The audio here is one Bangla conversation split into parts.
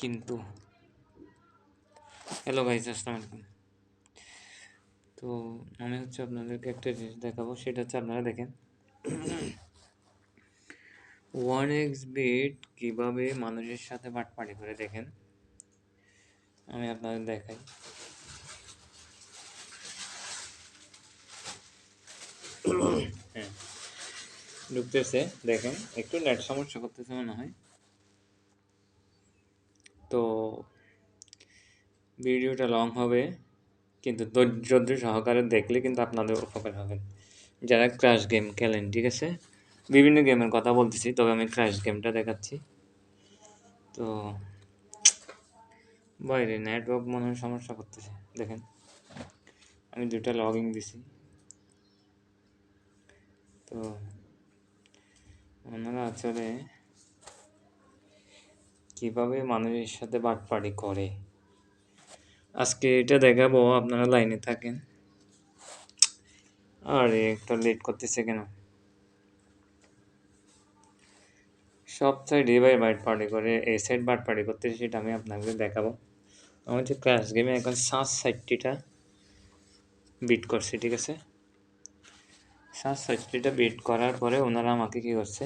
কিন্তু হ্যালো গাইজ আসসালামু আলাইকুম। তো আমি হচ্ছে আপনাদেরকে একটা জিনিস দেখাবো, সেটা হচ্ছে আপনারা দেখেন। ওয়ান এক্স বিট কীভাবে মানুষের সাথে বাটপাড়ি করে দেখেন। আমি আপনাদের দেখাই। হ্যাঁ ঢুকতেছে, দেখেন, একটু নেট সমস্যা করতেছে মনে হয়। তো ভিডিওটা লং হবে, কিন্তু ধৈর্য সহকারে দেখলে কিন্তু আপনাদের উপকার হবে। যারা ক্রাশ গেম খেলেন, ঠিক আছে? বিভিন্ন গেমের কথা বলতেছি, তবে আমি ক্রাশ গেমটা দেখাচ্ছি। তো বাইরে নেটওয়ার্ক মনে হয় সমস্যা করতেছে, দেখেন। আমি দুটা লগ ইন দিছি। তো, ওনারা আসলে কীভাবে মানুষের সাথে বাটপাড়ি করে? আজকে এটা দেখাবো, আপনারা লাইনে থাকেন। আরে, একটা লেট করতেছে কেন? সব সাইড এ বাই বাইট পার্টি করে এই সাইড বাট পার্টি করতেছে সেটা আমি আপনাকে দেখাবো। আমার যে ক্লাস গেমে এখন সাত সাইডটিটা বিট করছে, ঠিক আছে? সাত সাইডটিটা বিট করার পরে ওনারা আমাকে কি করছে?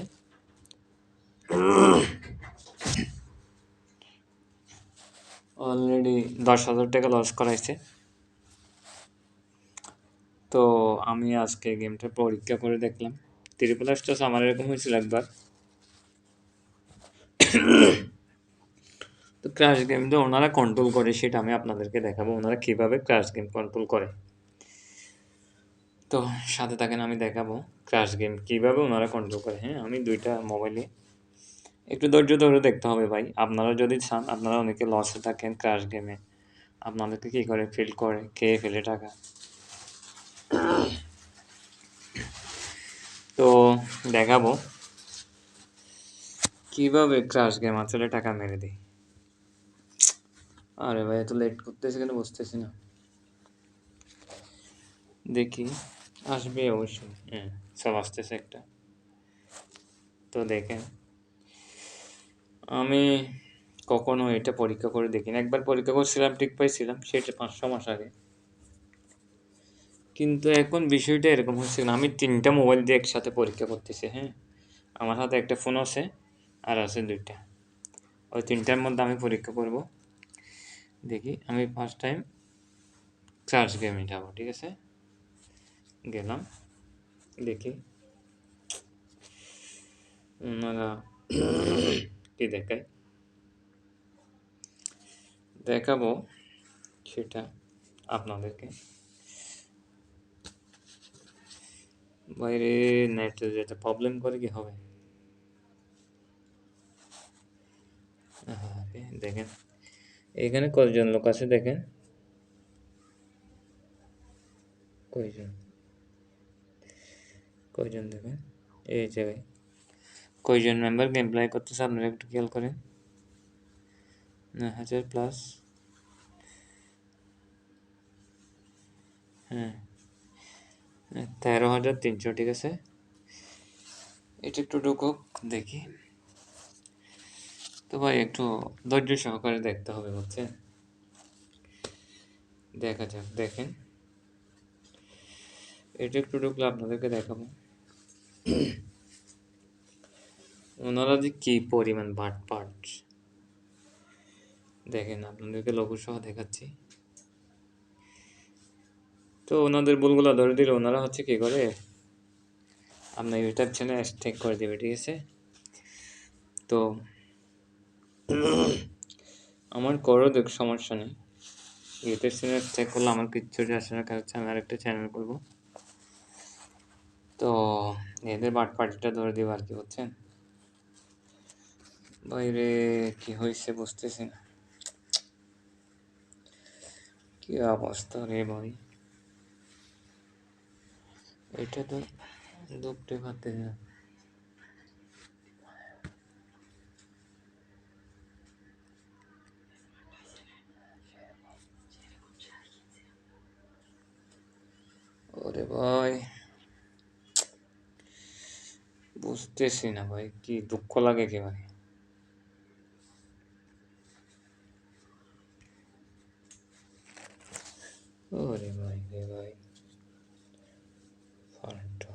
অলরেডি দশ হাজার টাকা লস করাইছে। তো আমি আজকে গেমটা পরীক্ষা করে দেখলাম। ত্রিপুল স্টাস আমার এরকম হয়েছিল একবার। তো ক্রাশ গেম গেমটা ওনারা কন্ট্রোল করে সেটা আমি আপনাদেরকে দেখাবো, ওনারা কীভাবে ক্রাশ গেম কন্ট্রোল করে। তো সাথে থাকেন আমি দেখাবো ক্রাশ গেম কীভাবে ওনারা কন্ট্রোল করে। হ্যাঁ আমি দুইটা মোবাইলে একটু ধৈর্য ধরে দেখতে হবে ভাই। আপনারা যদি চান, আপনারা অনেকে লসে থাকেন ক্রাশ গেমে আপনাদেরকে কী করে ফিল করে? খেয়ে ফেলে টাকা? তো দেখাবো। কীভাবে ক্রাশ গেম আসলে টাকা মেরে দিই আরে ভাই, এত লেট করতেছে কেন বুঝতেছি না। দেখি, আসবে অবশ্যই। হ্যাঁ সব আসতেছে একটা। তো দেখেন। আমি কখনো এটা পরীক্ষা করে দেখিনি। একবার পরীক্ষা করছিলাম, ঠিক পাইছিলাম, সেটা পাঁচশো মাস আগে। কিন্তু এখন বিষয়টা এরকম হচ্ছে না। আমি তিনটা মোবাইল দিয়ে একসাথে পরীক্ষা করতেছি হ্যাঁ? আমার হাতে একটা ফোন আছে, আর আছে দুইটা। ওই তিনটার মধ্যে আমি পরীক্ষা করব। দেখি, আমি ফার্স্ট টাইম চার্জ গেমে যাব, ঠিক আছে? গেলাম, দেখি। ওনারা কি দেখায় দেখাবো সেটা আপনাদেরকে। বাইরে নেট যেটা প্রবলেম করে কি হবে? দেখেন। এখানে কতজন লোক আছে দেখেন? কয়জন? কয়জন দেখেন? এই জায়গায়। কয়জন মেম্বার গেম প্লে করতেছে, আপনারা একটু খেয়াল করেন। হাজার প্লাস হ্যাঁ। তেরো হাজার তিনশো, ঠিক আছে? এটা একটু ঢুকুক, দেখি। তো ভাই, একটু ধৈর্য সহকারে দেখতে হবে, বুঝছেন? দেখা যাক, দেখেন। এটা একটু ঢুকলে আপনাদেরকে দেখাবো। ওনারা যে কি পরিমাণ বাট পাট দেখেন, আপনাদেরকে লঘু সহ দেখাচ্ছি। তো ওনাদের ভুলগুলো ধরে দিলে ওনারা হচ্ছে কি করে? আপনার ইউটিউব চ্যানেল স্টেক করে দেবে, ঠিক আছে? তো আমার করো দেখ, সমস্যা নেই। ইউটিউব চ্যানেল স্টেক করলে আমার কিচ্ছু আসে না, কারণ আমি আরেকটা চ্যানেল করব। তো এদের বাট পার্টিটা ধরে দিব আর কি, বুঝছেন? বাইরে কি হয়েছে বুঝতেছি না কি অবস্থা রে ভাই এটা তো দুঃখতে পারতে না ওরে ভাই বুঝতেছি না ভাই কি দুঃখ লাগে কি ভাই ওরে ভাই রে ভাই ফাল্টু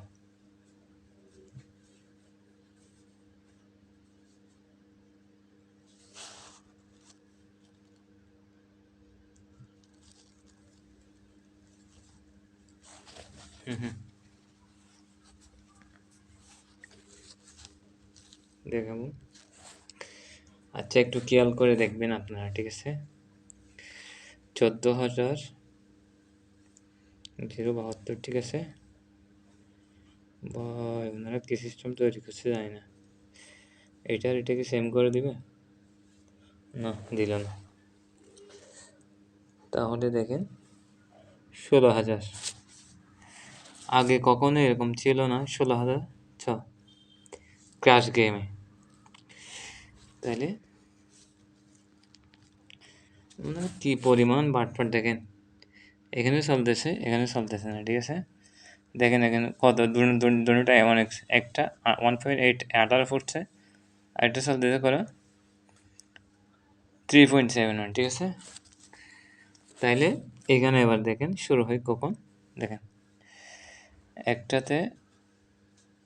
হুম হুম দেখাবো আচ্ছা একটু খেয়াল করে দেখবেন আপনারা ঠিক আছে চোদ্দ হাজার জিরো বাহাত্তর ঠিক আছে? ভাই, ওনারা কি সিস্টেম তৈরি করছে জানি না। এটার এটাকে সেম করে দিবে? না, দিল না। তাহলে দেখেন, ষোলো হাজার। আগে কখনো এরকম ছিল না, ষোলো হাজার, ছ। ক্র্যাশ গেমে ওনারা কী পরিমাণ বাটফাট দেখেন? এখানে চলতেছে এখানে চলতেছে না, ঠিক আছে? দেখেন এখানে কত দুটা এমন একটা ওয়ান পয়েন্ট এইট আঠারো ফুটছে আরেকটা চলতেছে করো থ্রি পয়েন্ট সেভেন ওয়ান ঠিক আছে? তাইলে এখানে এবার দেখেন শুরু হয় কখন? দেখেন, একটাতে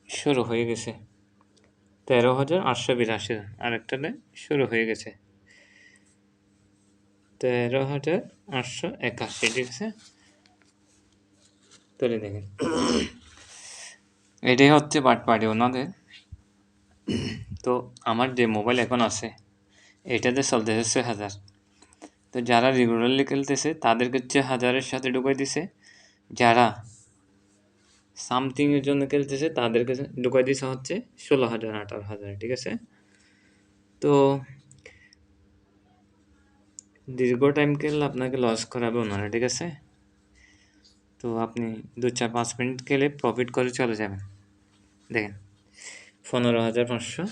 শুরু হয়ে গেছে তেরো হাজার আটশো বিরাশি আরেকটাতে শুরু হয়ে গেছে। তেরো হাজার আটশো একাশি, ঠিক আছে? তুলে দেখেন। এটাই হচ্ছে বাটপাড়ি ওনাদের। তো আমার যে মোবাইল এখন আছে, এটাতে চলতেছে ছয় হাজার। তো যারা রেগুলারলি খেলতেছে, তাদেরকে হচ্ছে হাজারের সাথে ঢুকাই দিছে। যারা সামথিংয়ের জন্য খেলতেছে, তাদেরকে ঢুকাই দিছে হচ্ছে ষোলো হাজার আঠারো হাজার ঠিক আছে? তো দীর্ঘ টাইম খেললে আপনাকে লস করাবে ওনারা, ঠিক আছে? তো আপনি দু চার পাঁচ মিনিট খেলে প্রফিট করে চলে যাবেন। দেখেন, পনেরো হাজার পাঁচশো,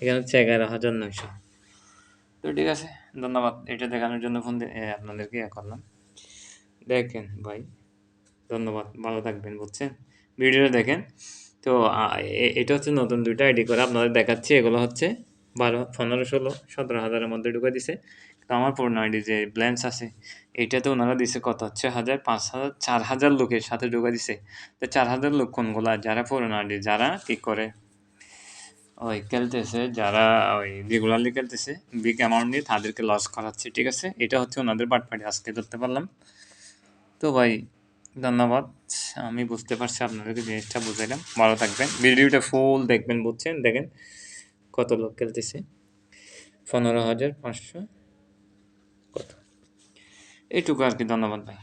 এখানে হচ্ছে এগারো হাজার নয়শো। তো ঠিক আছে, ধন্যবাদ। এটা দেখানোর জন্য ফোন আপনাদেরকে ইয়ে করলাম। দেখেন ভাই, ধন্যবাদ, ভালো থাকবেন, বুঝছেন? ভিডিওটা দেখেন। তো এটা হচ্ছে নতুন দুইটা আইডি করে আপনাদের দেখাচ্ছি। এগুলো হচ্ছে বারো, পনেরো, ষোলো, সতেরো হাজারের মধ্যে ঢুকে দিছে। তো আমার পুরনো আইডি যে ব্ল্যান্স আছে, এইটাতে ওনারা দিছে কত হচ্ছে? হাজার পাঁচ হাজার চার হাজার লোকের সাথে ঢুকে দিছে। তো চার হাজার লোক কোনগুলা? যারা পুরনো আইডি, যারা কী করে? ওই খেলতেছে, যারা ওই রেগুলারলি খেলতেছে বিগ অ্যামাউন্ট নিয়ে তাদেরকে লস করাচ্ছে, ঠিক আছে? এটা হচ্ছে ওনাদের পাটপাটি আজকে ধরতে পারলাম। তো ভাই, ধন্যবাদ। আমি বুঝতে পারছি আপনাদেরকে জিনিসটা বুঝাইলাম। ভালো থাকবেন। ভিডিওটা ফুল দেখবেন, বুঝছেন? দেখেন কত লোক খেলতেছে। পনেরো হাজার পাঁচশো। এইটুকু আর কি ধন্যবাদ ভাই।